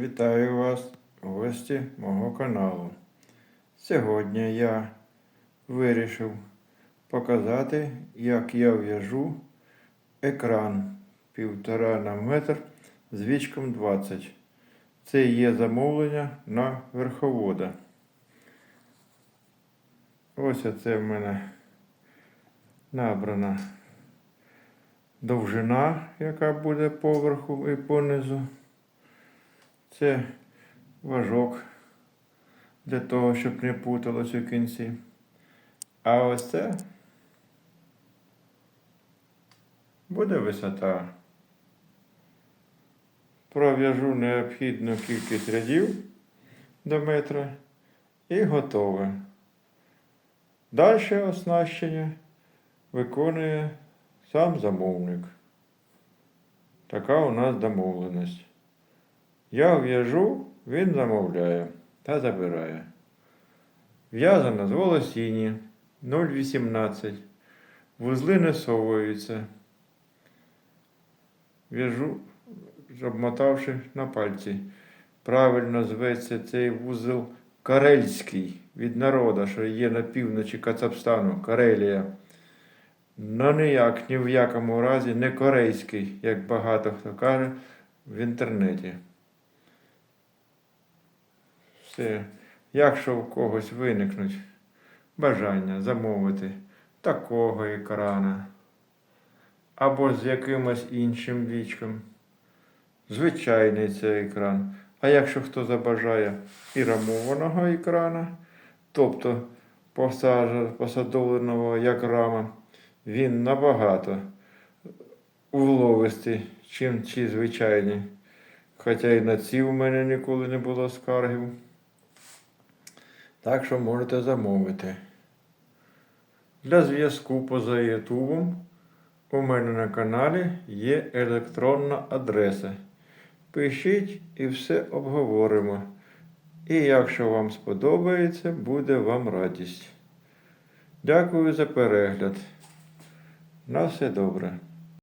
Вітаю вас, гості мого каналу. Сьогодні я вирішив показати, як я в'яжу екран 1,5 на метр з вічком 20. Це є замовлення на верховода. Ось оце в мене набрана довжина, яка буде поверху і понизу. Це важок для того, щоб не путалось у кінці. А ось це буде висота. Пров'яжу необхідну кількість рядів до метра і готове. Далі оснащення виконує сам замовник. Така у нас домовленість. Я в'яжу, він замовляє та забирає. В'язано з волосіні 0,18. Вузли не совуються. В'яжу, обмотавши на пальці. Правильно зветься цей вузол карельський від народу, що є на півночі Кацапстану, Карелія. Ну ніяк, ні в якому разі не корейський, як багато хто каже в інтернеті. Все. Якщо у когось виникнуть бажання замовити такого екрана або з якимось іншим вічком, звичайний цей екран. А якщо хто забажає і рамованого екрана, тобто посадовленого як рама, він набагато уловистий, чим ці звичайні. Хоча і на ці у мене ніколи не було скаргів. Так що можете замовити. Для зв'язку поза Ютубом у мене на каналі є електронна адреса. Пишіть і все обговоримо. І якщо вам сподобається, буде вам радість. Дякую за перегляд. На все добре.